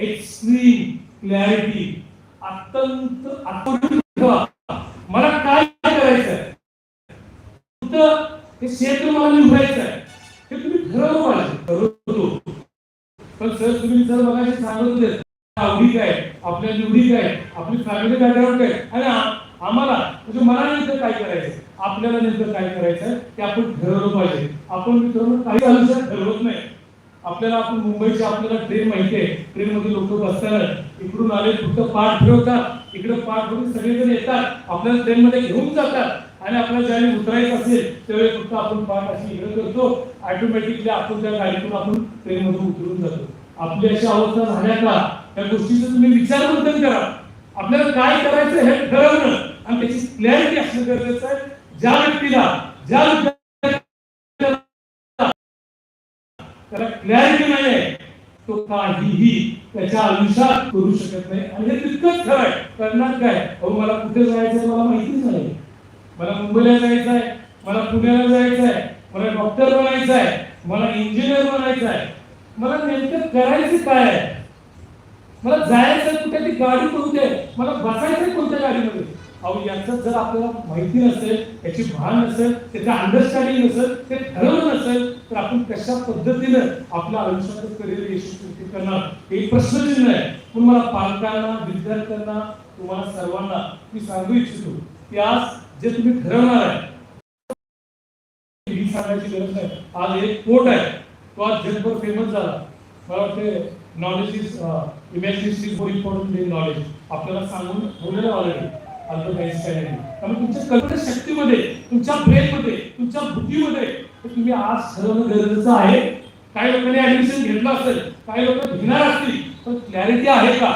Extreme clarity अत्यंत ठेवा मला काय करायचंय? कुठं हे क्षेत्र मला निवडायचं आहे हे तुम्ही ठरवलं पाहिजे. ठरवतो. पण सर तुम्ही जर बघायचे सांगत होते आवडी काय आपल्या निवडी काय आपली फॅमिली बॅकग्राऊंड काय आणि आम्हाला म्हणजे मला नेमकं काय करायचं आपल्याला नेमकं काय करायचं ते आपण ठरवलं पाहिजे. आपण मित्रांनो काही आयुष्यात ठरवत नाही. आपल्याला आपण मुंबईची आपल्याला ट्रेन माहिती आहे. ट्रेन मध्ये लोक बसतात. इकडून आले फक्त पाठ फिरवतात. इकडे पाठ फिरून सगळेजण येतात. आपल्याला ट्रेन मध्ये घेऊन जातात. आणि आपल्याला ज्यावेळी उतरायचं असेल त्यावेळी फक्त आपण पाठ अशी इकडे करतो. ऑटोमॅटिकली आपण त्या गाडीतून आपण ट्रेन मधून उतरून जातो. आपली अशी अवस्था झाल्या का? त्या गोष्टीचा तुम्ही विचार मंथन करा. आपल्याला काय करायचं हे ठरवणं. आणि त्याची क्लॅरिटी असणं गरजेचं आहे. ज्या व्यक्तीला ज्या त्याला क्लॅरिटी नाही आहे तो काहीही त्याच्या आयुष्यात करू शकत नाही. आणि हे तितकंच खरं आहे. करणार काय? अहो मला कुठे जायचं मला माहितीच नाही. मला मुंबईला जायचं आहे मला पुण्याला जायचं आहे मला डॉक्टर बनायचं आहे मला इंजिनियर बनायचं आहे मला नेमकं करायचं काय आहे? मला जायचं कुठे ती गाडी कोणती आहे मला बसायचं कोणत्या गाडीमध्ये? अहो याचं जर आपल्याला माहिती नसेल याची भान नसेल त्याचं अंडरस्टँडिंग नसेल ते ठरवलं आपण कशा पद्धतीनं आपल्या आयुष्यात करिअर यशस्वी करणार हे प्रश्नचिन्ह आहे. पण मला पालकांना विद्यार्थ्यांना तुम्हाला सर्वांना मी सांगू इच्छितो की आज जे तुम्ही ठरवणार आहे सांगायची गरज नाही. आज एक कोट आहे. तो आज जगभर फेमस झाला. मला वाटते knowledge is imagination is more important than knowledge आपल्याला सांगून बोललेलं ऑलरेडी अल्बर्ट आइन्स्टाईन यांनी त्यामुळे तुमच्या कल्पना शक्तीमध्ये तुमच्या ब्रेनमध्ये तुमच्या बुद्धीमध्ये हे आज ठरवणं गरजेचं आहे. काही लोकांनी ऍडमिशन घेतलं असेल काही लोक घेणार असतील पण क्लॅरिटी आहे का?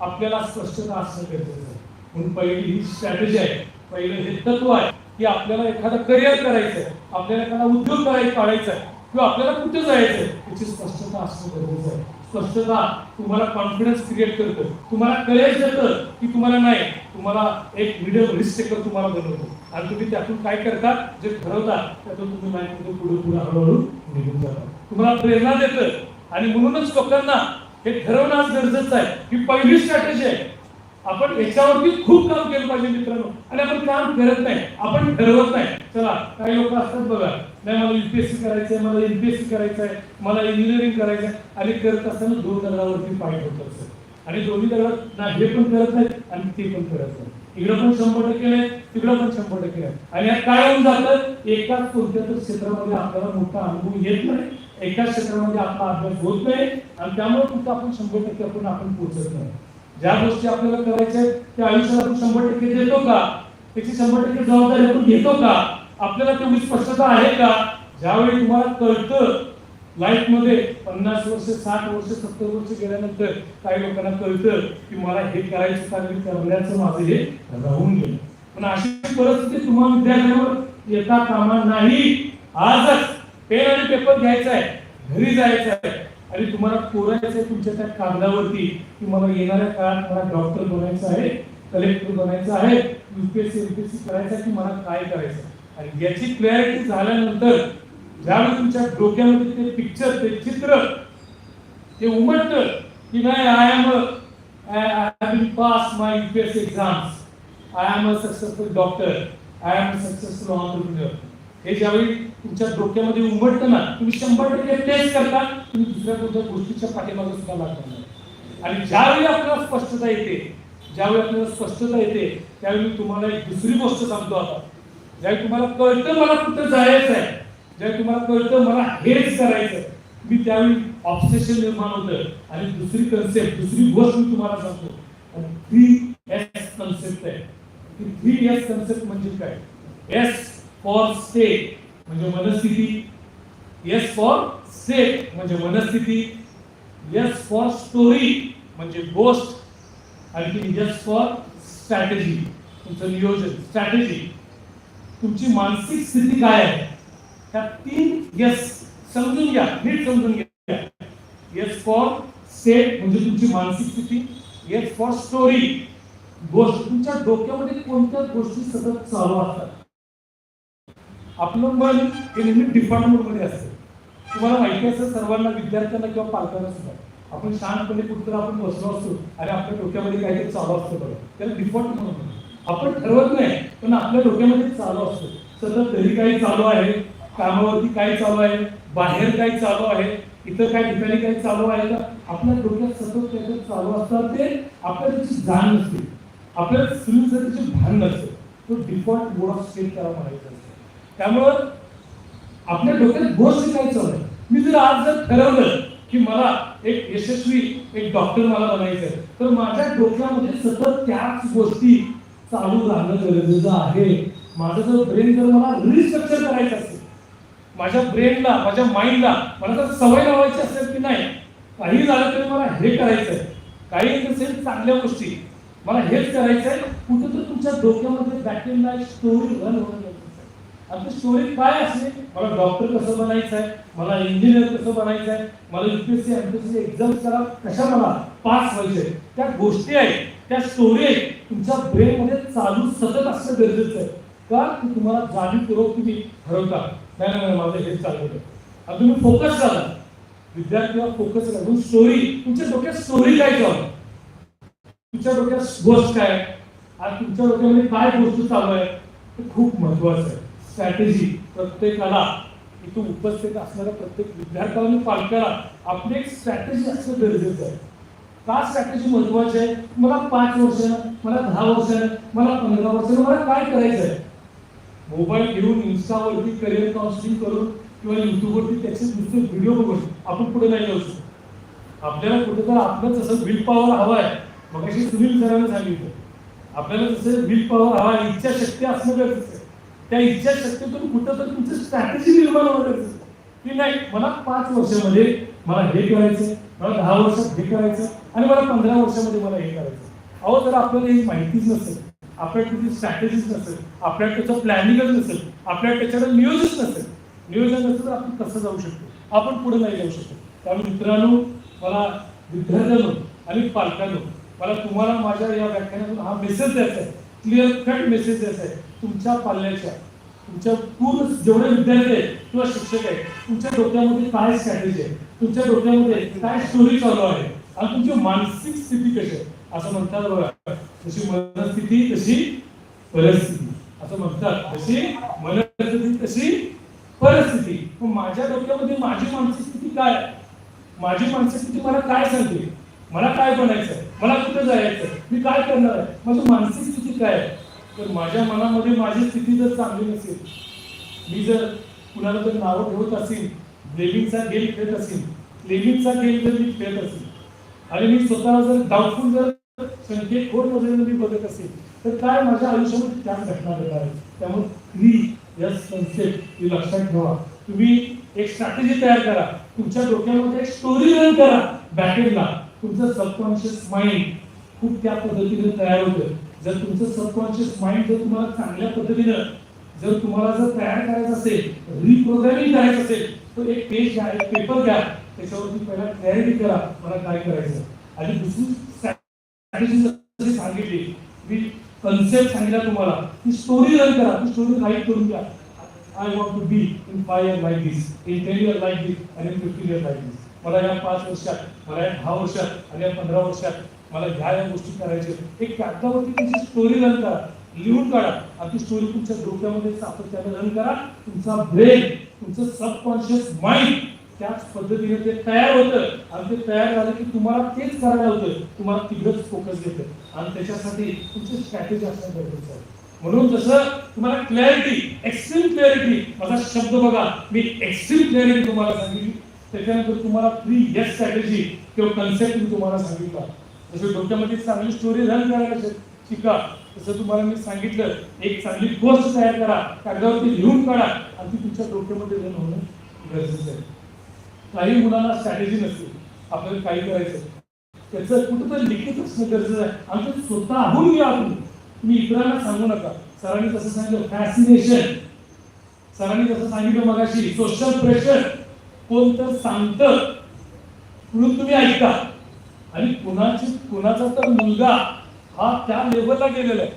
आपल्याला स्पष्टता असणं गरजेचं आहे. म्हणून पहिली ही स्ट्रॅटेजी आहे. पहिलं हे तत्व आहे की आपल्याला एखादं करिअर करायचं आहे आपल्याला एखादा उद्योग करायचा काढायचा आहे किंवा आपल्याला कुठे जायचं आहे याची स्पष्टता असणं गरजेचं आहे. स्पष्टता तुम्हाला कॉन्फिडन्स क्रिएट करतं. तुम्हाला कळेल देतं की तुम्हाला नाही. तुम्हाला एक व्हिडिओ रिस्क टेकर तुम्हाला बनवतो. आणि तुम्ही त्यातून काय करता जे ठरवता त्यातून तुम्ही माहिती पुढे पुढे हळूहळू निघून जाता तुम्हाला प्रेरणा देतं. आणि म्हणूनच लोकांना हे ठरवणं आज गरजेचं आहे. ही पहिली स्ट्रॅटेजी आहे. आपण याच्यावरती खूप काम केलं पाहिजे मित्रांनो. आणि आपण काम करत नाही. आपण ठरवत नाही. चला काही लोक असतात बघा. नाही मला युपीएससी करायचंय मला एमपीएससी करायचंय मला इंजिनिअरिंग करायचंय. आणि करत असताना दोन दगडावरती पाय होत असत. आणि दोन्ही दगड ना हे पण करत नाहीत आणि ते पण करत नाही इकडं पण शंभर टक्के नाही तिकडं पण शंभर टक्के नाही. आणि यात काय होऊन जातं? एकाच कोणत्या तर क्षेत्रामध्ये आपल्याला मोठा अनुभव येत नाही. एकाच क्षेत्रामध्ये आपला अभ्यास होत नाही. आणि त्यामुळे कुठं आपण शंभर टक्के आपण आपण पोहोचत नाही. ज्या गोष्टी आपल्याला करायच्या आहेत त्या आयुष्यात आपण शंभर टक्के देतो का? त्याची शंभर टक्के जबाबदारी आपण घेतो का? आपल्याला तेवढी स्पष्टता आहे का? ज्यावेळी तुम्हाला कळतं लाईफमध्ये पन्नास वर्ष साठ वर्ष सत्तर वर्ष गेल्यानंतर काही लोकांना कळतं की मला हे करायचं का मी करण्याचं माझं हे राहून गेलं. पण अशी परिस्थिती तुम्हाला विद्यार्थ्यांवर येता कामा नाही. आजच पेन आणि पेपर घ्यायचा आहे घरी जायचं आहे. आणि तुम्हाला कोरायचं तुमच्या त्या कागदावरती की मला येणाऱ्या काळात मला डॉक्टर बनायचं आहे कलेक्टर बनायचं आहे युपीएससी युपीएससी करायचं आहे की मला काय करायचं आणि याची क्लॅरिटी झाल्यानंतर ज्यावेळी तुमच्या डोक्यामध्ये ते पिक्चर ते चित्र ते उमटतं की नाही I am I have pass my UPSC exams I am a successful doctor I am a successful entrepreneur हे ज्यावेळी तुमच्या डोक्यामध्ये उमटतं ना तुम्ही शंभर टक्के टेस्ट करता तुम्ही दुसऱ्या कोणत्या गोष्टीच्या पाठीमागे सुद्धा लागणार नाही. आणि ज्यावेळी आपल्याला स्पष्टता येते ज्यावेळी आपल्याला स्पष्टता येते त्यावेळी मी तुम्हाला एक दुसरी गोष्ट सांगतो आता. ज्यावेळी तुम्हाला कळतं मला कुठं जायचं आहे ज्यावेळी तुम्हाला कळतं मला हेच करायचं मी त्यावेळी ऑब्सेशन निर्माण होतं. आणि दुसरी कन्सेप्ट दुसरी गोष्ट मी तुम्हाला सांगतो. थ्री एस कन्सेप्ट आहे. थ्री एस कन्सेप्ट म्हणजे काय? एस फॉर स्टेट म्हणजे मनस्थिती. एस फॉर सेट म्हणजे मनस्थिती. एस फॉर स्टोरी म्हणजे गोष्ट आणखी एस फॉर स्ट्रॅटेजी तुमचं नियोजन स्ट्रॅटेजी तुमची मानसिक स्थिती काय आहे? त्या तीन यस समजून घ्या नीट समजून घ्या. येस फॉर सेट म्हणजे तुमची मानसिक स्थिती. येस फॉर स्टोरी गोष्ट तुमच्या डोक्यामध्ये कोणत्या गोष्टी सतत चालू असतात? आपलं मन हे नेहमी डिफॉल्ट मोडमध्ये असतं. तुम्हाला माहिती असतं सर्वांना विद्यार्थ्यांना किंवा पालकांना सुद्धा. आपण शांतपणे कुठं आपण बसलो असतो आणि आपल्या डोक्यामध्ये काहीतरी चालू असतं बघा. त्याला डिफॉल्ट म्हणून आपण ठरवत नाही पण आपल्या डोक्यामध्ये चालू असतो. सतत घरी काही चालू आहे कामावरती काय चालू आहे बाहेर काय चालू आहे इतर काही ठिकाणी काही चालू आहे का आपल्या डोक्यात सतत काहीतरी चालू असतात ते आपल्याला त्याची जाण नसते. आपल्याला स्क्रीनचं त्याची भान नसतं तो डिफॉल्ट मोड ऑफ स्टेट त्याला म्हणायचं त्यामुळं आपल्या डोक्यात गोष्ट काय चालू आहे मी जर आज जर ठरवलं की मला एक यशस्वी एक डॉक्टर मला बनायचं आहे तर माझ्या डोक्यामध्ये सतत त्याच गोष्टी चालू राहणं गरजेचं आहे. माझं जर ब्रेन जर मला रिस्ट्रक्चर करायचं असेल माझ्या ब्रेनला माझ्या माइंडला मला जर सवय लावायची असेल की नाही काही झालं तरी मला हे करायचं आहे काही नसेल चांगल्या गोष्टी मला हेच करायचं आहे कुठं तर तुमच्या डोक्यामध्ये बॅटरीला स्टोरी रन होणं गरजेचं आता स्टोरी काय असते मला डॉक्टर कसं बनायचं आहे मला इंजिनियर कसं बनायचं आहे मला युपीएससी एमपीएससी एक्झाम करा कशा मला पास व्हायचे त्या गोष्टी आहेत त्या स्टोरी आहेत. तुमच्या ब्रेनमध्ये चालू सतत असणं गरजेचं आहे. का? की तुम्हाला जाणीवपूर्वक तुम्ही ठरवता. नाही नाही, माझं हेच चालू होतं. आता तुम्ही फोकस झाला विद्यार्थीला फोकस करून स्टोरी तुमच्या डोक्यात स्टोरी काय चालू तुमच्या डोक्यात गोष्ट काय? आणि तुमच्या डोक्यामध्ये काय गोष्ट चालू आहे? ते खूप महत्वाचं आहे. स्ट्रॅटेजी प्रत्येकाला इथं उपस्थित असणाऱ्या प्रत्येक विद्यार्थ्याला आणि पालकाला आपली एक स्ट्रॅटेजी असणं गरजेचं आहे. का स्ट्रॅटेजी महत्वाची आहे? मला पाच वर्षानं मला दहा वर्षानं मला पंधरा वर्षानं मला काय करायचं आहे? मोबाईल घेऊन इन्स्टावरती करिअर काउन्सिलिंग करून किंवा युट्यूबवरती त्याचे नुसते व्हिडिओ बघून आपण पुढे नाही जाऊ शकतो. आपल्याला कुठेतरी आपलं जसं विल पॉवर हवा आहे मग अशी सुनील सरांनी सांगितलं. आपल्याला जसं विल पॉवर हवा आहे इच्छाशक्ती असणं गरजेचं त्या त्या इच्छाशक्तीतून कुठं तर तुमची स्ट्रॅटेजी निर्माण होऊ गरजेचं की नाही मला पाच वर्षामध्ये मला हे करायचं मला दहा वर्षात हे करायचं आणि मला पंधरा वर्षामध्ये मला हे करायचं अहो जर आपल्याला ही माहितीच नसेल आपल्याला त्याची स्ट्रॅटेजीच नसेल आपल्या त्याचं प्लॅनिंगच नसेल आपल्या त्याच्याकडे नियोजनच नसेल नियोजन नसेल तर आपण कसं जाऊ शकतो? आपण पुढे नाही जाऊ शकतो. त्यामुळे मित्रांनो मला विद्यार्थ्यांनो आणि पालकांनो मला तुम्हाला माझ्या या व्याख्यानातून हा मेसेज द्यायचा आहे. क्लिअर कट मेसेज द्यायचा आहे. तुमच्या पाल्याच्या तुमच्या पूर्ण जेवढे विद्यार्थी आहेत किंवा शिक्षक आहेत तुमच्या डोक्यामध्ये काय स्ट्रॅटेजी आहे? तुमच्या डोक्यामध्ये काय स्टोरी चालू आहे? आणि तुमची मानसिक स्थिती कशी आहे? असं म्हणतात बघा. जशी मनस्थिती तशी परिस्थिती. असं म्हणतात. जशी मनस्थिती तशी परिस्थिती. मग माझ्या डोक्यामध्ये माझी मानसिक स्थिती काय आहे? माझी मानसिक स्थिती मला काय सांगते? मला काय बनायचं आहे? मला कुठे जायचं मी काय करणार आहे? माझी मानसिक स्थिती काय आहे? तर माझ्या मनामध्ये माझी स्थिती जर चांगली नसेल मी जर कुणाला जर नावं ठेवत असेल लेबिंगचा गेम खेळत असेल लेबिंगचा गेम जर मी खेळत असेल आणि मी स्वतः जर डाऊटफुल जर संख्येत खोट मी बघत असेल तर काय माझ्या आयुष्यामध्ये त्याच घटना घडणार आहे? त्यामुळे थ्री यस कन्सेप्ट ही लक्षात ठेवा. तुम्ही एक स्ट्रॅटेजी तयार करा. तुमच्या डोक्यामध्ये एक स्टोरी रन करा. बॅकेटला तुमचं सबकॉन्शियस माइंड खूप त्या पद्धतीने तयार होतं. जर तुमचं सबकॉन्शियस माइंड जर तुम्हाला चांगल्या पद्धतीनं जर तुम्हाला जर तयार करायचं असेल रिप्रोग्रामिंग करायचं असेल तर एक पेज घ्या एक पेपर घ्या त्याच्यावरती पहिला क्लॅरिटी करा मला काय करायचं. आणि दुसरी स्ट्रॅटेजी सांगितली मी कन्सेप्ट सांगितला तुम्हाला ती स्टोरी रन करा ती स्टोरी राईट करून घ्या. I want to be in five year like this in ten year like this आणि in fifteen year like this मला या पाच वर्षात मला या दहा वर्षात आणि या पंधरा वर्षात मला ह्या या गोष्टी करायच्या एक कागदावरती तुमची स्टोरी रन करा. लिहून काढा. आणि ती स्टोरी तुमच्या डोक्यामध्ये सातत्याने रन करा. तुमचा ब्रेन तुमचं सबकॉन्शियस माइंड त्याच पद्धतीने ते तयार होतं. आणि ते तयार झालं की तुम्हाला तेच करायला होतं. तुम्हाला तिकडंच फोकस देतं आणि त्याच्यासाठी तुमची स्ट्रॅटेजी असणं गरजेचं आहे. म्हणून जसं तुम्हाला क्लॅरिटी एक्स्ट्रीम क्लॅरिटी माझा शब्द बघा. मी एक्स्ट्रीम क्लॅरिटी तुम्हाला सांगितली. त्याच्यानंतर तुम्हाला फ्री येस स्ट्रॅटेजी किंवा कन्सेप्ट मी तुम्हाला सांगितला. जसं डोक्यामध्ये चांगली स्टोरी रन करायला शिका तसं? तुम्हाला मी सांगितलं एक चांगली गोष्ट तयार करा कागदावरती लिहून काढा आणि ती तुमच्या डोक्यामध्ये रन होणं गरजेचं आहे. काही मुलांना स्ट्रॅटेजी नसते. आपल्याला काही करायचं. त्याचं कुठंतरी लिखित असणं गरजेचं आहे. आमचं स्वतःहून घ्या आपण तुम्ही इतरांना सांगू नका. सरांनी जसं सांगितलं फॅसिनेशन सरांनी जसं सांगितलं मगाशी सोशल प्रेशर कोणतं सांगतं? म्हणून तुम्ही ऐका. आणि कुणाची कुणाचा तर मुलगा हा त्या लेवलला गेलेला आहे.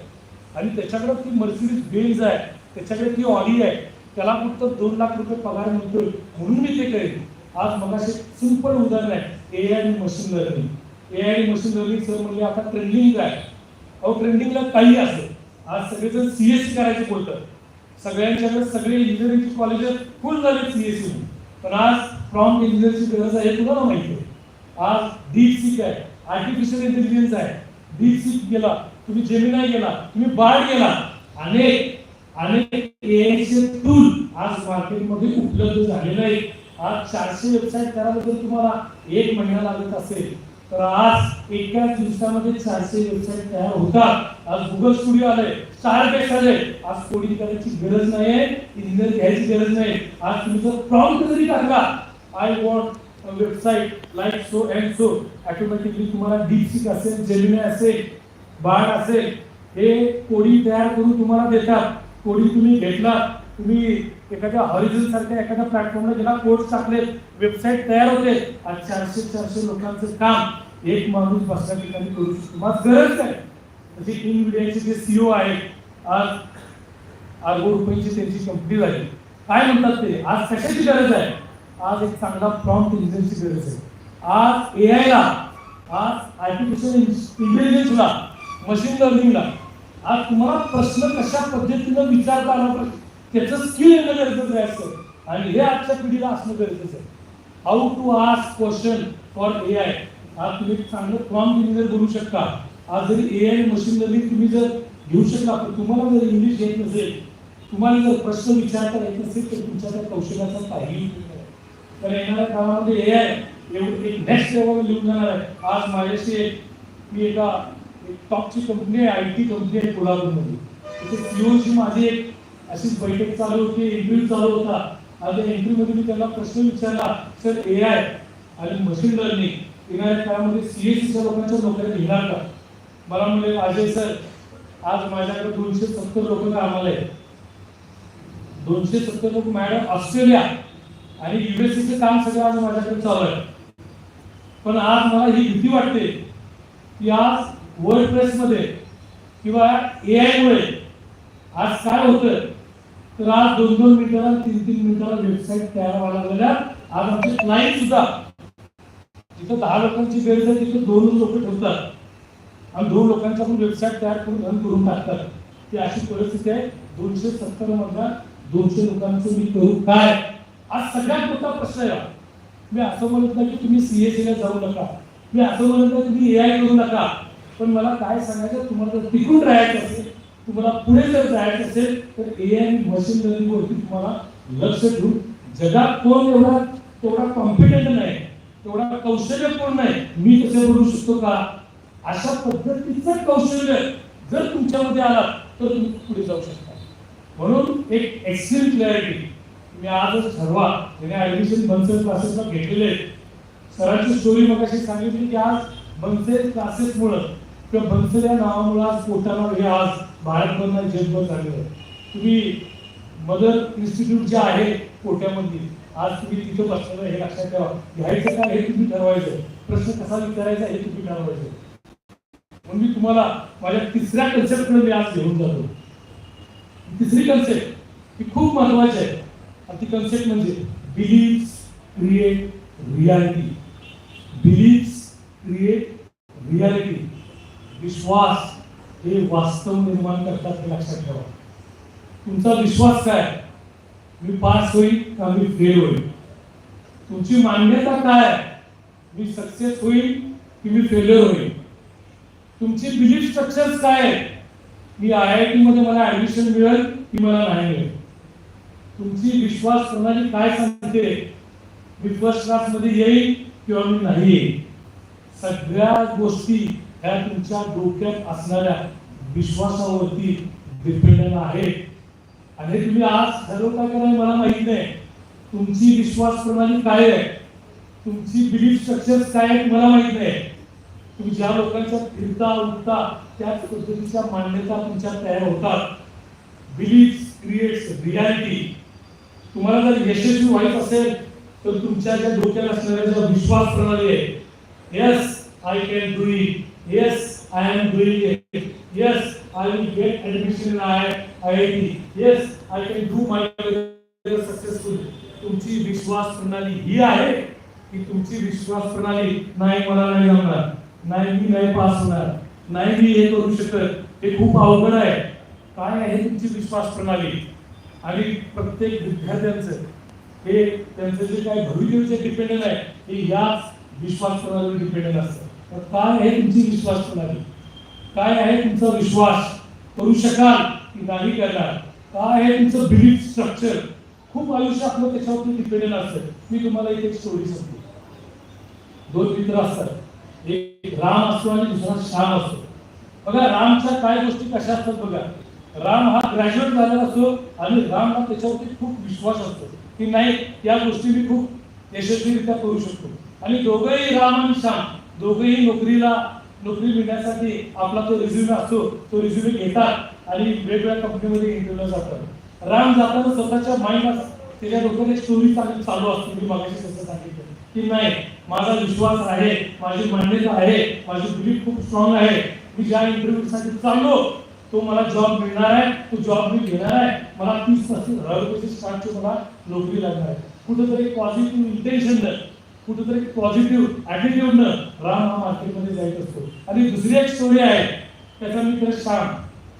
आणि त्याच्याकडे ती मर्सिडीज बेन्झ आहे त्याच्याकडे ती ऑडी आहे. त्याला फक्त दोन लाख रुपये पगार मिळतोय म्हणून मी ते करेन. आज मगाशी सिंपल उदाहरण आहे A I machine learning A I machine learning sir म्हणजे आता ट्रेंडिंग आहे अहो ट्रेंडिंगला काही असं. आज सगळेजण सीएससी करायचे बोलतात. सगळ्यांच्याकडे सगळे इंजिनिअरिंगची कॉलेज फुल झाले सीएससी पण आज प्रॉम्प्ट इंजिनिअरची गरज आहे तुम्हाला माहिती आहे? आज डीप सीक आहे. आर्टिफिशियल इंटेलिजन्स आहे. डीप सीक गेला. तुम्ही जेमिनाय गेला. तुम्ही बाळ गेला. अनेक अनेक एआयचे टूल आज मार्केटमध्ये उपलब्ध झालेले आहेत आज चारशे वेबसाईट करायला जर तुम्हाला एक महिना लागत असेल. तर आज एकाच दिवसामध्ये चारशे वेबसाईट तयार होतात. आज गुगल स्टुडिओ आले स्टार बेस आले आज कोडिंग करायची गरज नाही इंजिनियर घ्यायची गरज नाही आज तुम्ही जर प्रॉम्प्ट जरी टाकला I want website like so and so automatically तुम्हाला डीपसिक असेल जेमिनी असेल बाळ असेल हे कोडी तयार करून तुम्हाला देतात. कोडी तुम्ही घेतला तुम्ही एखाद्या हॉरिझन सारख्या एखाद्या प्लॅटफॉर्मला गेला कोड टाकले वेबसाईट तयार होते आणि चारशे चारशे लोकांचं काम एक माणूस बसल्या ठिकाणी करू शकतो. मग गरज काय म्हणजे तसे इनविडियाचे जे सीओ आहेत आज अर्बो रुपयांची त्यांची कंपनी झाली. काय म्हणतात ते? आज कशाची गरज आहे? आज एक चांगला प्रॉम्प्ट इंजिनची गरज आहे. आज ए आयला आज आर्टिफिशियल इंटेलिजन्सला मशीन लर्निंगला आज तुम्हाला प्रश्न कशा पद्धतीनं विचारता आला पाहिजे त्याचं स्किल येणं गरजेचं आहे असतं आणि हे आजच्या पिढीला असणं गरजेचं आहे. How to ask question for A I आज तुम्ही एक चांगलं प्रॉम्प्ट इंजिनियर बनू शकता. आज जरी ए आय मशीन लर्निंग तुम्ही जर घेऊ शकला तर तुम्हाला जर इंग्लिश येत नसेल तुम्हाला जर प्रश्न विचारता येत नसेल तर तुमच्या त्या कौशल्याचा काही उपयोग नाही. तर येणाऱ्या काळामध्ये ए आय एवढं नेक्स्ट लेवल लिहून जाणार आहे. आज माझ्याशी एक मी एका टॉपची कंपनी आहे आय टी कंपनी आहे कोल्हापूरमध्ये. तिथे सीओची माझी एक अशीच बैठक चालू होती इंटरव्ह्यू चालू होता. आज इंटरव्ह्यू मध्ये मी त्याला प्रश्न विचारला सर ए आय आणि मशीन लर्निंग येणाऱ्या काळामध्ये सीएससीच्या लोकांच्या नोकऱ्या घेणार का? मला म्हणले अजय सर आज माझ्याकडे दोनशे सत्तर लोक कामाला आहेत. दोनशे सत्तर लोक मॅडम ऑस्ट्रेलिया आणि युएससीचं काम सगळं आज माझ्याकडे चालू आहे. पण आज मला ही भीती वाटते की आज वर्ल्ड प्रेस मध्ये किंवा ए आय मुळे आज काय होतं तर आज दोन दोन मिनिटाला तीन तीन मिनिटाला वेबसाईट तयार व्हायला लागलेल्या आज आमचे क्लायंट सुद्धा जिथं दहा लोकांची गरज आहे तिथं दोन लोक ठेवतात. आणि दोन लोकांच्या पण वेबसाईट तयार करून रन करून टाकतात. ती अशी परिस्थिती आहे. दोनशे सत्तर मधला दोनशे लोकांचं मी करू काय? आज सगळ्यात मोठा प्रश्न आहे मी असं म्हणत नाही की तुम्ही सीएससी सीला जाऊ नका. मी असं म्हणत नाही तुम्ही ए आय करू नका. पण मला काय सांगायचं तुम्हाला जर टिकून राहायचं असेल तुम्हाला पुढे जर जायचं असेल तर ए आय मशीन लर्निंग वरती तुम्हाला लक्ष ठेवून जगात कोण एवढा तेवढा कॉम्पिटंट नाही तेवढा कौशल्यपूर्ण नाही मी कसं बोलू शकतो का? अशा पद्धतीचं कौशल्य जर तुमच्यामध्ये आला तर तुम्ही पुढे जाऊ शकता. म्हणून एक एक्सिलेंट क्लॅरिटी मी आजच ठरवा. त्याने ऍडमिशन बनसेल क्लासेसला घेतलेले सरांची स्टोरी मग अशी सांगितली की आज बनसेल क्लासेसमुळं किंवा बनसेल या नावामुळं आज पोटाला हे आज भारतभर जगभर झालेलं आहे. तुम्ही मदर इन्स्टिट्यूट जे आहे कोट्यामध्ये आज तुम्ही तिथं बसलेलं हे लक्षात ठेवा. घ्यायचं काय हे तुम्ही ठरवायचं. प्रश्न कसा विचारायचा हे तुम्ही ठरवायचं. म्हणून मी तुम्हाला माझ्या तिसऱ्या कन्सेप्टकडे मी आज घेऊन जातो. तिसरी कन्सेप्ट ही खूप महत्वाची आहे. आणि ती कन्सेप्ट म्हणजे beliefs create reality beliefs create reality विश्वास हे वास्तव निर्माण करतात हे लक्षात ठेवा. तुमचा विश्वास काय? मी पास होईल का मी फेल होईल? तुमची मान्यता काय? मी सक्सेस होईल की मी फेल्युअर होईल? तुमची बिलीफ स्ट्रक्चर्स काय? मी आय आय टी मध्ये मला ऍडमिशन मिळेल की मला नाही मिळेल? तुमची विश्वास प्रणाली काय सांगते? विश्वासमध्ये येईल किंवा मी नाही? येईल सगळ्या गोष्टी ह्या तुमच्या डोक्यात असणाऱ्या विश्वासावरती डिपेंडंट आहेत. आणि तुम्ही आज ठरवता का नाही मला माहीत नाही. तुमची विश्वास प्रणाली काय आहे? तुमची बिलीफ स्ट्रक्चर काय आहेत मला माहीत नाही. तुम्ही ज्या लोकांच्या फिरता उठता त्याच पद्धतीच्या मान्यता तुमच्या तयार होतात. बिलीफ क्रिएट्स रियालिटी तुम्हाला जर यशस्वी व्हायचं असेल तर तुमच्या ज्या डोक्यात असणाऱ्या ज्या विश्वास प्रणाली आहे yes I can do it yes I am doing it yes I will get admission in I I I T yes I can do my successful तुमची विश्वास प्रणाली ही आहे की तुमची विश्वास प्रणाली नाही मला नाही जमणार. नाही मी नाही पास होणार. नाही मी हे करू शकत. हे खूप अवघड आहे. काय आहे तुमची विश्वास प्रणाली? आणि प्रत्येक विद्यार्थ्यांचं हे त्यांचं जे काही भविष्य डिपेंडंट आहे हे याच विश्वास प्रणालीवर डिपेंडंट असतं. तर काय आहे तुमची विश्वास प्रणाली काय आहे तुमचा विश्वास? करू शकाल की नाही करणार? काय आहे तुमचं बिलीफ स्ट्रक्चर खूप आयुष्य आपलं त्याच्यावरती डिपेंडंट असतं. मी तुम्हाला एक स्टोरी सांगतो. दोन मित्र असतात. एक राम असतो आणि दुसरा श्याम असतो. बघा रामच्या काय गोष्टी कशा असतात बघा. राम हा ग्रॅज्युएट झालेला असतो आणि राम हा त्याच्यावरती खूप विश्वास असतो. की नाही या गोष्टी मी खूप यशस्वीरित्या करू शकतो. आणि दोघंही राम आणि श्याम दोघंही नोकरीला नोकरी मिळण्यासाठी आपला तो रिझ्युमे असतो तो रिझ्युमे घेतात आणि वेगवेगळ्या कंपनीमध्ये इंटरव्ह्यूला जातात. राम जाताना स्वतःच्या माइंडला त्याच्या डोक्यात एक स्टोरी चालू असते. मी मागाशी तसं सांगितलं. की नाही माझा विश्वास आहे माझी मान्यता आहे माझी बिलीफ खूप स्ट्रॉंग आहे. मी ज्या इंटरव्ह्यू साठी चाललो तो मला जॉब मिळणार आहे तो जॉब मी घेणार आहे. मला तीस पस्तीस हजार रुपयाची स्टार्टची मला नोकरी लागणार आहे. कुठेतरी पॉझिटिव्ह इंटेन्शन कुठेतरी पॉझिटिव्ह ऍटिट्यूड राम हा मार्केटमध्ये जायत असतो. आणि दुसरी एक स्टोरी आहे त्याचा मित्र श्याम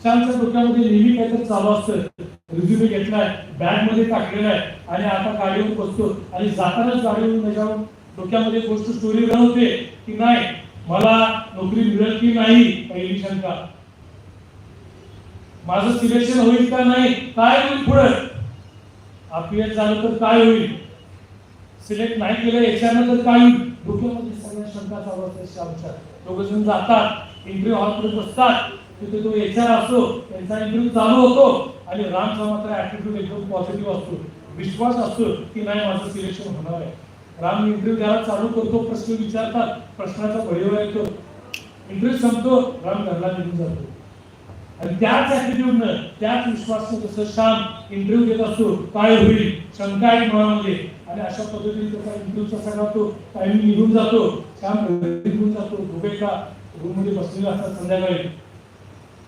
श्यामच्या डोक्यामध्ये नेहमी काहीतरी चालू असतं. रिझ्युमे घेतलाय बॅगमध्ये टाकलेला आहे. आणि आता गाडीवर बसतो. आणि जातानाच गाडीवर त्याच्यावर डोक्यामध्ये गोष्ट स्टोरी बनवते की नाही मला नोकरी मिळेल की नाही पहिली शंका. माझं सिलेक्शन होईल का नाही काय होईल पुढे? अपीएस झालं तर काय होईल? सिलेक्ट नाही केलं याच्यानंतर तर काय होईल? डोक्यामध्ये सगळ्या शंका चालू असते आमच्या दोघ जण जातात. इंटरव्ह्यू हॉलमध्ये बसतात तिथे तो एच आर असतो त्यांचा इंटरव्ह्यू चालू होतो आणि रामचा मात्र ऍटिट्यूड एकदम पॉझिटिव्ह असतो. विश्वास असतो की नाही माझं सिलेक्शन होणार आहे. राम इंटरव्ह्यू द्यायला चालू करतो प्रश्न विचारतात प्रश्नाचा भडीवर येतो. इंटरव्ह्यू संपतो राम घरला निघून जातो. आणि त्याच ऍटिट्यूडनं त्याच विश्वासनं जसं श्याम इंटरव्ह्यू घेत असतो काय होईल शंका आहे मनामध्ये. आणि अशा पद्धतीने त्याचा इंटरव्ह्यूचा सगळा तो टायमिंग निघून जातो श्याम निघून जातो दोघे का रूममध्ये बसलेला असतात संध्याकाळी.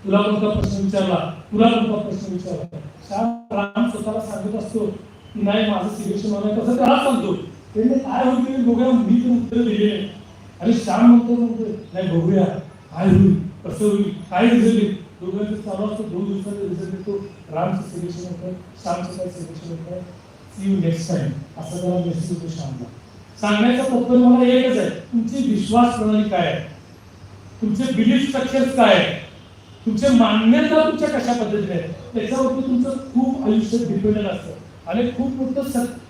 तुला कोणता प्रश्न विचारला? तुला कोणता प्रश्न विचारला? श्याम राम स्वतःला सांगत असतो की नाही माझं सिलेक्शन होणार तसं त्याला सांगतो? त्याने काय होईल बघूया मी पण उत्तर दिले आणि श्याम म्हणतो म्हणतो नाही बघूया काय होईल कसं होईल काय रिझल्ट येईल दोघांचं चालू असतो दोन दिवसाचा रिझल्ट येतो. रामचं सिलेक्शन होतं श्यामचं काय सिलेक्शन होतं? सी यू नेक्स्ट टाइम असं त्याला मेसेज होतो श्यामला. सांगण्याचा तत्व मला एकच आहे. तुमची विश्वास प्रणाली काय आहे? तुमचे बिलीफ स्ट्रक्चर काय आहे? तुमचे मान्यता तुमच्या कशा पद्धतीने आहे त्याच्यावरती तुमचं खूप आयुष्य डिपेंडेंट असतं. आणि खूप मोठं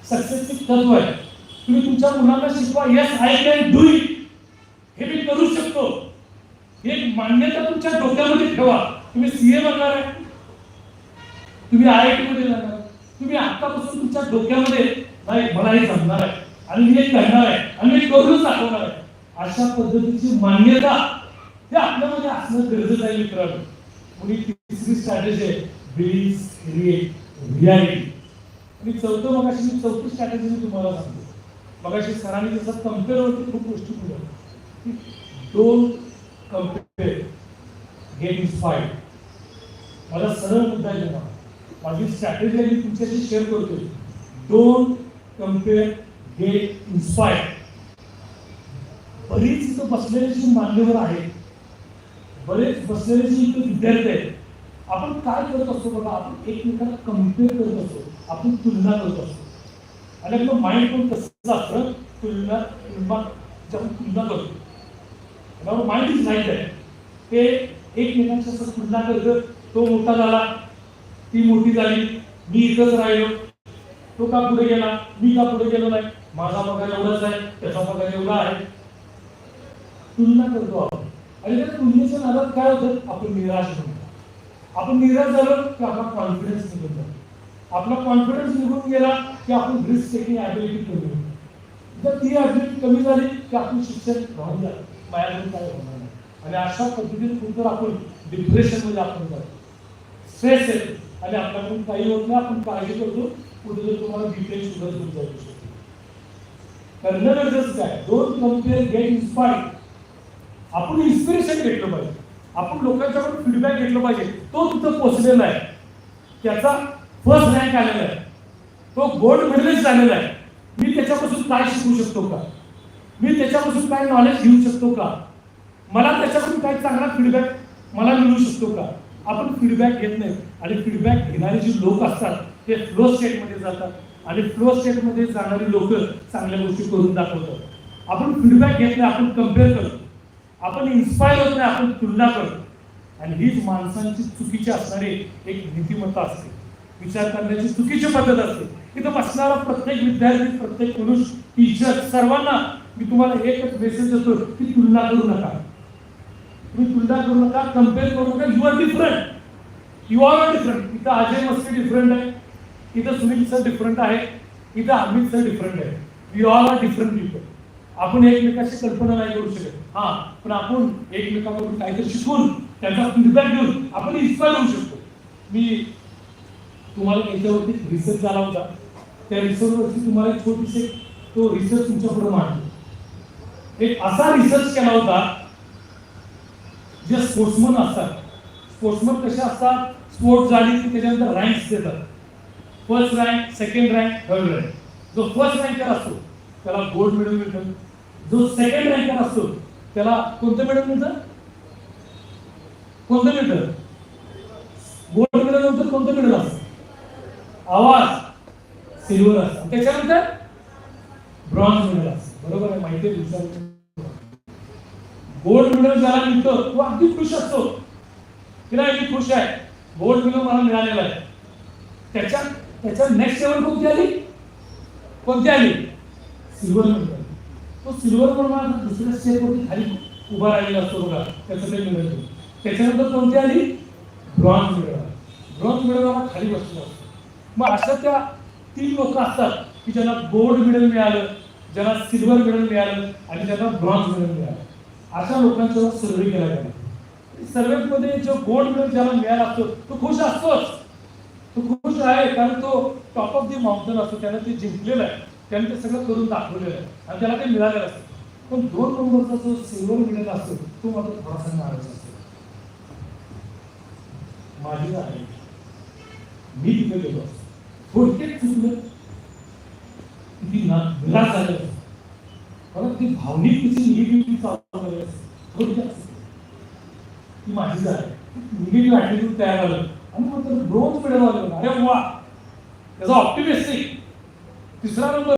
सक्सेसचे तत्व आहे. तुम्ही तुमच्या मुलांना शिकवा yes I can do it हे मी करू शकतो. एक मान्यता तुमच्या डोक्यामध्ये ठेवा. तुम्ही सीए बनणार आहे. तुम्ही आय आय टी मध्ये जाणार. तुम्ही आतापासून तुमच्या डोक्यामध्ये नाही मला हे सांगणार आहे. आणि मी हे करणार आहे. आणि मी करूनच दाखवणार आहे. अशा पद्धतीची मान्यता हे आपल्यामध्ये असणं गरजेचं आहे मित्रांनो. म्हणून तिसरी स्ट्रॅटेजी आहे बिलीज क्रिएट रियालिटी आणि चौथं मग मी चौथी स्ट्रॅटेजी मी तुम्हाला सांगतो. मगाशी सरांनी जसं कम्पेअरवरती खूप गोष्टी बोलल्या. डोंट कंपेअर गेट इन्स्पायर्ड मला सरळ मुद्दा आहे माझी स्ट्रॅटेजी मी तुमच्याशी शेअर करतोय. डोंट कंपेअर गेट इन्स्पायर्ड बरीच इथं बसलेले जी मान्यवर आहेत बरेच बसलेले जे इथं विद्यार्थी आहेत आपण काय करत असतो बघा आपण एकमेकाला कंपेअर करत असतो आपण तुलना करत असतो. आणि आपलं माइंड पण कसं असतं तुलना तुलना तुलना करतो. माइंड इज राईट आहे ते एकमेकांच्या असं तुलना तो मोठा झाला ती मोठी झाली मी इथंच राहिलो. तो का पुढे गेला? मी का पुढे गेलो नाही? माझा पगार एवढाच आहे त्याचा पगार एवढा आहे. तुलना करतो आपण. आणि त्या तुलनेच्या नादात काय होतं? आपण निराश होतो आपण निराश झालो की आपला कॉन्फिडन्स निघून जातो. आपला कॉन्फिडन्स निघून गेला की आपण रिस्क टेकिंग ॲबिलिटी कमी होतो. जर ती ॲबिलिटी कमी झाली की आपण शिक्षण राहून जातो. माझ्याकडून काय होणार? आणि अशा पद्धतीने कुठं आपण डिप्रेशनमध्ये आपण जातो. स्ट्रेस येतो. आणि आपल्याकडून काही होत नाही आपण काळजी करतो कुठे जर तुम्हाला डिप्रेशन सुद्धा दूर जाऊ शकतो करणं गरजेचं काय? दोन कंपेअर गेट इन्स्पायर्ड आपण इन्स्पिरेशन घेतलं पाहिजे. आपण लोकांच्याकडून फीडबॅक घेतलं पाहिजे. तो तिथं पोचलेला आहे त्याचा फर्स्ट रँक आलेला आहे. तो गोल्ड मेडलिस्ट झालेला आहे. मी त्याच्यापासून काय शिकू शकतो का? मी त्याच्यापासून काय नॉलेज घेऊ शकतो का? मला त्याच्याकडून काही चांगला फीडबॅक मला मिळू शकतो का? आपण फीडबॅक घेत नाही. आणि फीडबॅक घेणारे जे लोक असतात ते फ्लो स्टेटमध्ये जातात. आणि फ्लो स्टेटमध्ये जाणारी लोक चांगल्या गोष्टी करून दाखवतात. आपण फीडबॅक घेत नाही आपण कंपेअर करतो. आपण इन्स्पायर होत नाही आपण तुलना करतो. आणि हीच माणसांची चुकीची असणारी एक नीतिमत्ता असते. विचार करण्याची चुकीची पद्धत असते. इथं बसणारा प्रत्येक विद्यार्थी प्रत्येक पुरुष टीचर सर्वांना मी तुम्हाला एकच मेसेज देतो की तुलना करू नका. तुम्ही तुलना करू नका कंपेअर करू नका. You are different you are different इथं अजय मस्ती डिफरंट आहे. इथं सुनील सर डिफरंट आहे. इथं अमित सर डिफरंट आहे. You all are different people आपण एकमेकाची कल्पना नाही करू शकत. हा पण आपण एकमेकांकडून काहीतरी शिकून त्याचा फीडबॅक घेऊन आपण इन्स्पायर होऊ शकतो. मी तुम्हाला याच्यावरती रिसर्च झाला होता त्या रिसर्चवरती तुम्हाला एक छोटीशी तो रिसर्च तुमच्यापुढे मांडतो. एक असा रिसर्च केला होता जे स्पोर्ट्समन असतात. स्पोर्ट्समन कसे असतात? स्पोर्ट झाली की त्याच्यानंतर रँक्स देतात. First rank second rank third rank जो फर्स्ट रँकर असतो त्याला गोल्ड मेडल मिळतं. जो सेकंड रँकर असतो त्याला कोणतं मेडल मिळतं? कोणतं मिळतं? गोल्ड मेडल नंतर कोणतं मेडल असतं? आवाज. सिल्वर असतात त्याच्यानंतर ब्रॉन्झ मेडल असतं. बरोबर आहे माहिती आहे गोल्ड मेडल ज्याला मिळतं तो अगदी खुश असतो. की नाही मी खुश आहे? गोल्ड मेडल मला मिळालेला आहे. त्याच्या त्याच्या नेक्स्ट लेवल कोणती आली? कोणती आली? सिल्वर मेडल तो सिल्वर म्हणून दुसऱ्या स्टेपवरती खाली उभा राहिलेला असतो बघा. त्याचं ते मिळत त्याच्यानंतर कोणती आली? ब्रॉन्झ मेडल ब्रॉन्झ मेडल मला खाली बसलेला असतो. मग अशा त्या तीन लोक असतात की ज्यांना गोल्ड मेडल मिळालं ज्यांना सिल्वर मेडल मिळालं आणि ज्यांना ब्रॉन्झ मेडल मिळालं. अशा लोकांचा सर्वे केला गेला सर्वेमध्ये जो गोल्ड मेडल ज्याला मिळाला असतो तो खुश असतोच. तो खुश आहे कारण तो टॉप ऑफ दी माउंटन असतो त्याने ते जिंकलेलं आहे. त्याने ते सगळं करून दाखवलेलं आहे. आणि त्याला ते मिळालेलं असतं. पण दोन नंबरचा जो सिल्वर मेडल असतो तो मात्र थोडासा नाराज असतो. माझी आहे. मी तिथे गेलो. असतो थोडक्यात चुकलं किती ना झालं. परत ती भावनिक तिची निगेटिव्हिटी चालू झाली ती माझी आहे. निगेटिव्ह ॲटिट्यूड तयार झालं. आणि मग तर ब्रोन्झ मेडल आलं अरे वा! त्याचा ऑप्टिमिस्टिक तिसरा नंबर